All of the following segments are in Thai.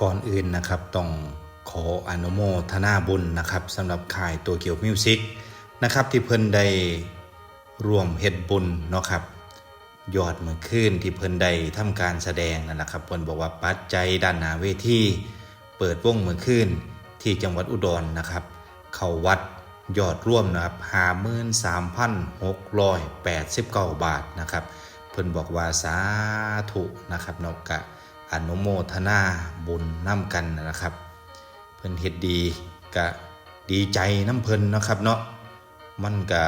ก่อนอื่นนะครับต้องขออนุโมทนาบุญนะครับสำหรับค่ายตัวเกี่ยวมิวสิกนะครับที่เพิ่นได้ร่วมเฮ็ดบุญเนาะครับยอดเมื่อคืนที่เพิ่นได้ทำการแสดงนั่นแหละครับเพิ่นบอกว่าปัจจัยด้านหน้าเวทีเปิดวงเมื่อคืนที่จังหวัดอุดรนะครับ เข้าวัดยอดร่วมนะครับ53,689บาทนะครับ เพิ่นบอกว่าสาธุนะครับเนาะกะ อนุโมทนาบุญน้ำกันนะครับ เพิ่นเฮ็ดดีกะดีใจน้ำเพิ่นนะครับเนาะมันกะ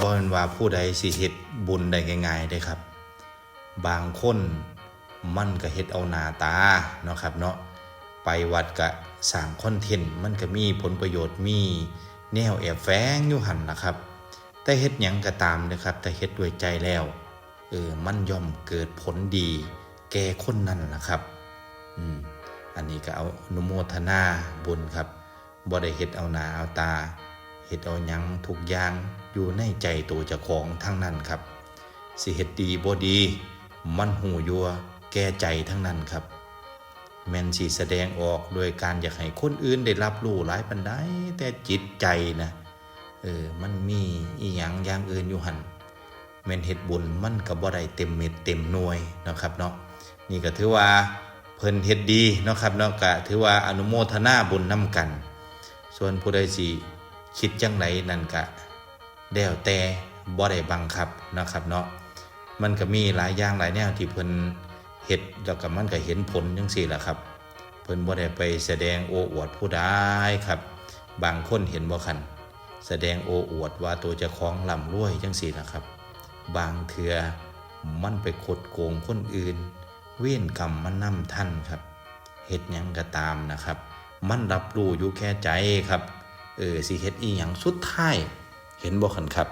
บ่แม่นว่าผู้ใดสิเฮ็ดบุญได้ง่ายๆได้ครับ บางคนมันก็เฮ็ดเอาหน้าตาเนาะครับเนาะไปวัดกะสร้างคอนเทนต์มันก็มีผลประโยชน์มีแนวแอบแฝงอยู่หั่นะครับ แต่เฮ็ดหยังก็ตามนะครับ แต่เฮ็ดด้วยใจแล้วเออมันย่อมเกิดผลดี แก่คนนั้นล่ะครับ อืม อันนี้ก็เอานุโมทนาบุญครับบ่ได้เฮ็ดเอาหนาเอาตาเฮ็ดเอาหยังทุกอย่างอยู่ในใจตัวเจ้าของทั้งนั้นครับ สิเฮ็ดดีบ่ดี มันหูยัวแก่ใจทั้งนั้นครับแม่นสิแสดงออกโดยการอยากให้คนอื่นได้รับรู้หลายปันไดแต่จิตใจนะเออมันมีอีหยังอย่างอื่นอยู่หัน แม่นเฮ็ดบุญมันก็บ่ได้เต็มเม็ดเต็มหน่วยนะครับเนาะนี่ก็ถือว่าเพิ่นเฮ็ดดีนะครับเนาะก็ถือว่าอนุโมทนาบุญนํกัน ส่วนผู้ใดสิคิดจังไดนั่นก็แล้วแต่บ่ได้บังคับนะครับเนาะมันก็มีหลายอย่างหลายแนวที่เพิ่นเฮ็ดแล้วก็มันก็เห็นผลจังซี่แหละครับ เพิ่นบ่ได้ไปแสดงโอ้อวดผู้ใดครับ บางคนเห็นบ่คันแสดงโอ้อวดว่าตัวเจ้าของร่ำรวยจังซี่นะครับ บางเถือมันไปขดโกงคนอื่น เว้นกรรมมันนำท่านครับเฮ็ดยังก็ตามนะครับ มันรับรู้อยู่แค่ใจครับเออสิเฮ็ดอีหยังสุดท้ายเห็นบ่คันครับ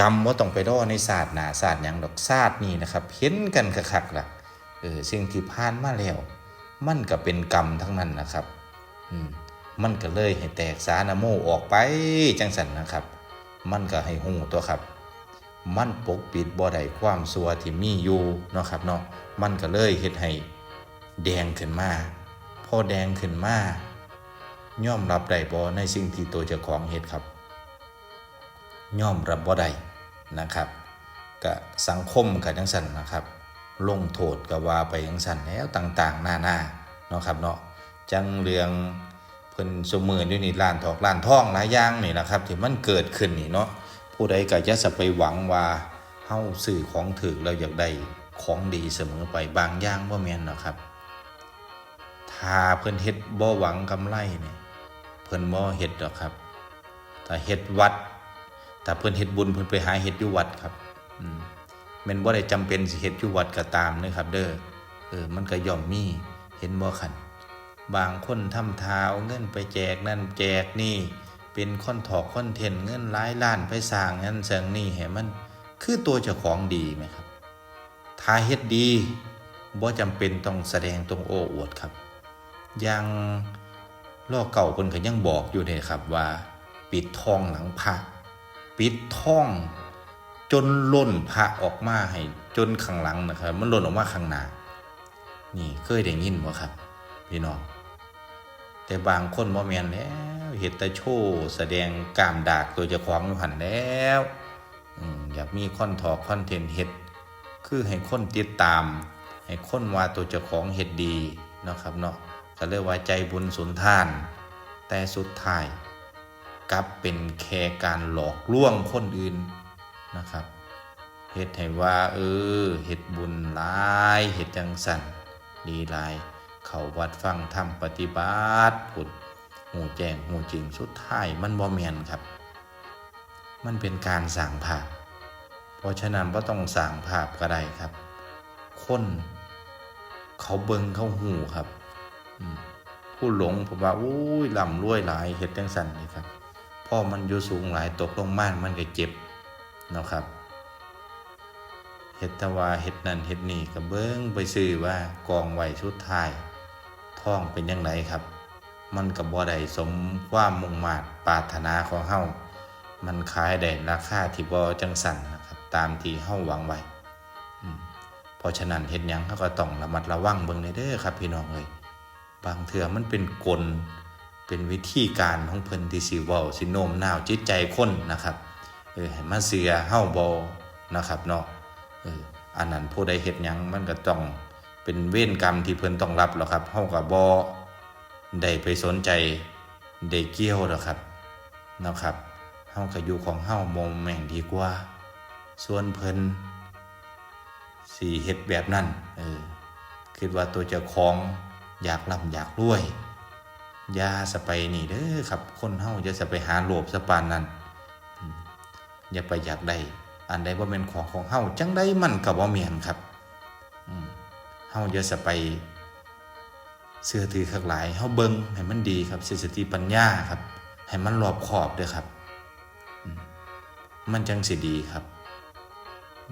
กรรมว่าต้องไปรอในศาสตร์หนาศาสตร์หยังดอกศาสตร์นี่นะครับ เห็นกันคักๆล่ะเออสิ่งที่ผ่านมาแล้ว มันก็เป็นกรรมทั้งนั้นนะครับอืมมันก็เลยให้แตกสารโมออกไปจังสันนะครับ มันก็ให้หูตัวครับ มันปกปิดบ่ได้ความสัวที่มีอยู่เนาะครับเนาะมันก็เลยเฮ็ดให้แดงขึ้นมาพอแดงขึ้นมาย่อมรับได้บ่ในสิ่งที่ตัวเจ้าของเฮ็ดครับย่อมรับบ่ได้นะครับก็สังคมก็จังสั่นนะครับ ลงโทษก็ว่าไปจังสั่นแล้วต่างๆ หน้าๆเนาะครับเนาะจังเรื่องเพิ่นสมืออยู่นี่ล้านทอกล้านทองหลายอย่างนี่นะครับ ที่มันเกิดขึ้นนี่เนาะ ผู้ใดก็จะสะไปหวังว่าเฮาซื้อของถึกเราอยากได้ของดีเสมอไปบางอย่างบ่าแม่นเนาะครับ ถ้าเพิ่นเฮ็ดบ่หวังกำไรเนี่ยเพิ่นบ่เฮ็ดดอกครับถ้าเฮ็ดวัดถ้าเพิ่นเฮ็ดบุญเพิ่นไปหาเฮ็ดอยู่วัดครับอืมแม่นบ่ได้จำเป็นสิเฮ็ดอยู่วัดก็ตามนะครับ เด้อเออมันก็ย่อมมีเห็นบ่คันบางคนทำทาเอาเงินไปแจกนั่นแจกนี่ เป็นคอนถอกคอนเทนเงินหลายล้านไปสร้างนั่นเสิงนี่ให้มันคือตัวเจ้าของดีไหมครับถ้าเฮ็ดดีบ่จำเป็นต้องแสดงตรงโอ้อวดครับ ยังล่อเก่าเพิ่นก็ยังบอกอยู่เลยครับว่า ปิดทองหลังพระปิดทองจนล้นพระออกมาให้จนข้างหลังนะครับ มันล้นออกมาข้างหน้านี่เคยได้ยินบ่ครับ พี่น้องแต่บางคนบ่แม่นแล้ว เฮ็ดต่โชแสดงกามดากตัวเจ้าของอยู่หั่นแล้วอยากมีคอนทอคอนเทนต์เฮ็ดคือให้คนติดตาม ให้คนว่าตัวเจ้าของเฮ็ดดีนะครับเนาะก็เรียกว่าใจบุญสุนทาน แต่สุดท้ายกลับเป็นแค่การหลอกลวงคนอื่นนะครับเฮ็ดให้ว่า เออเฮ็ดบุญหลายเฮ็ดจังสันดีหลาย เขาวัดฟังธรรมปฏิบัติผุด หูแจงหูจริงสุดท้ายมันบ่แมนครับ มันเป็นการสั่งภาพ เพราะฉะนั้นก็ต้องสั่งภาพก็ได้ครับ คนเขาเบิงเขาหูครับผู้หลงผมว่าอุ้ยลำรวยหลายเห็ดจังสันเลยครับพ่อมันอยู่สูงหลายตกลงม่านมันก็เจ็บนะครับเฮ็ดแตว่าเฮ็ดนั่นเฮ็ดนี่ก็เบิ่งไปซื้อว่ากองไว้ชุดทายท่องเป็นยังไงครับ มันก็บ่ได้สมความมุ่งมา่ปรารถนาของเฮามันขายได้ราคาที่บ่จังสั่นนะครับตามที่เฮาหวังไว้เพราะฉะนั้นเฮ็ดหยังเฮาก็ต้องระมัดระวังเบิ่งเด้อครับพี่น้องเอ้ยบางเทื่อมันเป็นกลเป็นวิธีการของเพิ่นที่สิเว้าสิโน้มน้าวจิตใจคนนะครับเออให้มาเสือเฮาบ่นะครับเนาะเอออันนั้นผู้ใดเฮ็ดหยังมันก็ต้องเป็นเวรกรรมที่เพิ่นต้องรับหรอกครับเฮาก็บ่ ได้ไปสนใจได้เกี่ยวหรอกครับเนะครับเฮาก็อยู่ของเฮามองแม่งดีกว่า ส่วนเพิ่นสิเฮ็ดแบบนั้นเออคิดว่าตัวเจ้าของอยากร่ำอยากรวยอย่าสไปนี่เด้อครับ คนเฮาอย่าสไปหาโลภสปานนั้นอย่าไปอยากได้อันใดบ่แม่นของของเฮาจังได้มันก็บ่แม่นครับเฮาอย่าสไป เสื้อถือข้างหลายเฮาเบิ่งให้มันดีครับสติปัญญาครับ ให้มันรอบคอบด้อครับ มันจังสิดีครับ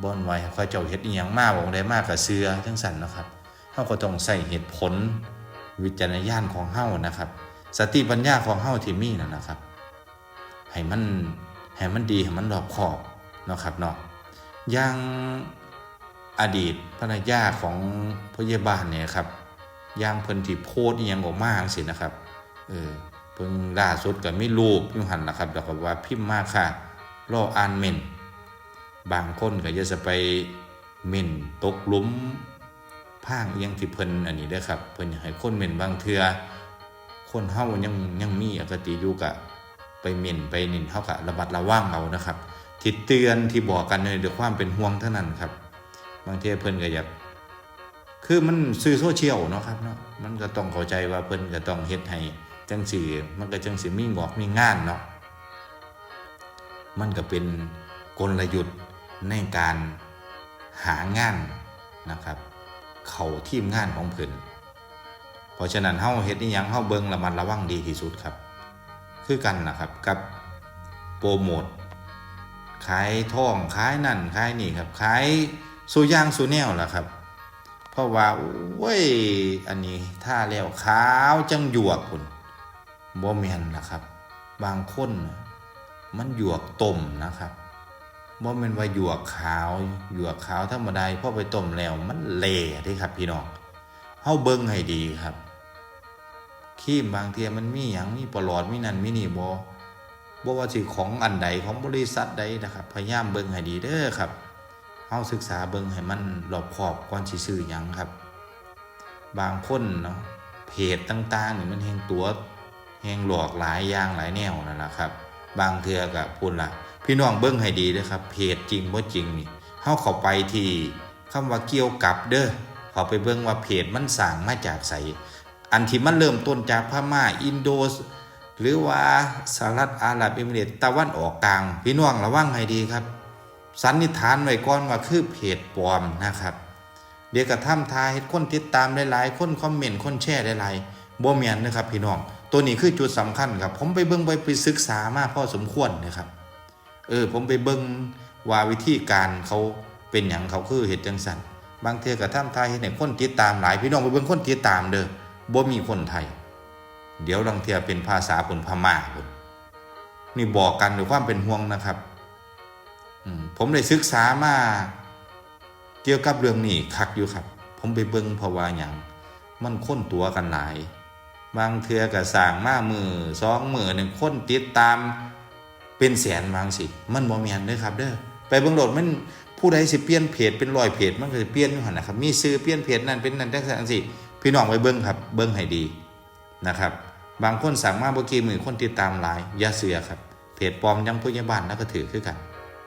บ่อนไว้ให้ข้าเจ้าเฮ็ดอีหยังมาบ่ได้มากก็เชื่อจังซั่นเนาะครับเฮาก็ต้องใส่เหตุผลวิจารณญาณของเฮานะครับ สติปัญญาของเฮาที่มีนั่นนะครับ ให้มันให้มันดีให้มันรอบคอบเนาะครับเนาะอย่างอดีตภรรยาของพยาบาลเนี่ยครับ ย่างเพิ่นที่โพสต์อหยังออกมาจังซี่นะครับ เออเพิ่งล่าสุดก็มีรูปอยู่หันนะครับแล้วก็ว่าพิมพ์มากค่ะรออ่านเมนบางคนก็จะจะไปเมนตกหลุมพางยังที่เพิ่นอันนี้เด้ครับ เพิ่นอยากให้คนเมนบางเทือคนเฮายังยังมีอคติอยู่กะไปเมนไปนินเฮากะระมัดระวังเอานะครับที่เตือนที่บอกกันเนี่ยด้วยความเป็นห่วงเท่านั้นครับ บางทีเพิ่นก็อยาก คือมันสื่อโซเชียลเนาะครับเนาะมันก็ต้องเข้าใจว่าเพิ่นก็ต้องเฮ็ดให้จังซี่มันก็จังสิมีบอกมีงานเนาะมันก็เป็นกลยุทธ์ในการหางานนะครับ เขาทีมงานของเพิ่นเพราะฉะนั้นเฮาเฮ็ดอีหยังเฮาเบิ่งระมัดระวังดีที่สุดครับ คือกันนะครับกับโปรโมทขายทองขายนั่นขายนี่ครับขายสู่ย่างสู่แนวล่ะครับ เพราะว่าโอ้ยอันนี้ถ้าแล้วขาวจังหยวกพุ่นบ่แมนนะครับ บางคนมันหยวกต้มนะครับบ่แมนว่าหยวกขาวหยวกขาวธรรมดาพอไปต้มแล้วมันเละเด้ครับ พี่น้องเฮาเบิ่งให้ดีครับครีมบางเทียมันมีหยังมีปลอดมีนั่นมีนี่บ่บ่ว่าสิของอันใดของบริษัทใดนะครับ พยายามเบิ่งให้ดีเด้อครับ เฮาศึกษาเบิ่งให้มันรอบคอบก่อนสิซื้อหยังครับ บางคนเนาะเพจต่างๆนี่มันแฮงตัวแฮงหลอกหลายอย่างหลายแนวนั่นแหละครับ บางเทือก็พูดละพี่น้องเบิ้งให้ดีนะครับ เพจจริงบ่จริงนี่เฮาเข้าไปที่คำว่าเกี่ยวกับเด้อเขาไปเบิ้งว่าเพจมันสร้างมาจากไสอันที่มันเริ่มต้นจากพม่าอินโดสหรือว่าสหรัฐอาหรับเอมิเรตตะวันออกกลาง พี่น้องระวังให้ดีครับ สันนิษฐานไว้ก่อนว่าคือเพจปลอมนะครับ เดี๋ยวกระทำทายให้คนติดตามหลายๆ คนคอมเมนต์คนแชร์หลายๆบ่แม่นนะครับพี่น้อง ตัวนี้คือจุดสำคัญครับ ผมไปเบิ่งไปไปศึกษามาพอสมควรนะครับเออผมไปเบิ่งว่าวิธีการเขาเป็นอย่างเขาคือเห็ดจังสันบางเทือกระทำไทยเห็นคนติดตามหลายพี่น้องไปเบิ่งคนติดตามเด้อบ่มีคนไทย เดี๋ยวลางเทือเป็นภาษาคนพม่าพุ่นนี่บอกกันด้วยความเป็นห่วงนะครับ ผมได้ศึกษามาเกี่ยวกับเรื่องนี้คักอยู่ครับ ผมไปเบิ่งเพราว่าอย่างมันค้นตัวกันหลาย บางเทือกระสร้างมามือสองมือหนึ่งค้นติดตามเป็นแสนบางสิ มันบ่แมนเด้อครับ เด้อไปเบิ่งโดดมันผู้ใดสิเปลี่ยนเพจเป็นรอยเพจมันก็สิเปลี่ยนอยู่หั่นนะครับมีซื้อเปลี่ยนเพจนั้นเป็นนั้นจังซั่นสิพี่น้องไปเบิ่งครับเบิ่งให้ดีนะครับ บางคนสั่งมาบ่กี่มื่นคนติดตามหลายอย่าเสือครับเพจปลอมยังผู้ใหญ่บ้านแล้วก็ถือคือกัน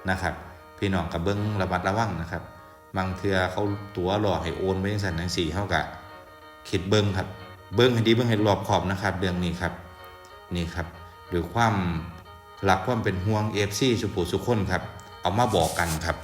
นะครับ พี่น้องกับเบิ้งระมัดระวังนะครับ บางเทือเขาตัวหลอกให้โอนไปยังสันจังสี่เฮากับคิดเบิ้งครับ เบิ้งให้ดีเบิ้งให้รอบขอบนะครับ เรื่องนี้ครับนี่ครับหรือความหลักความเป็นห่วงเอฟซีสุผูสุขคนครับ เอามาบอกกันครับ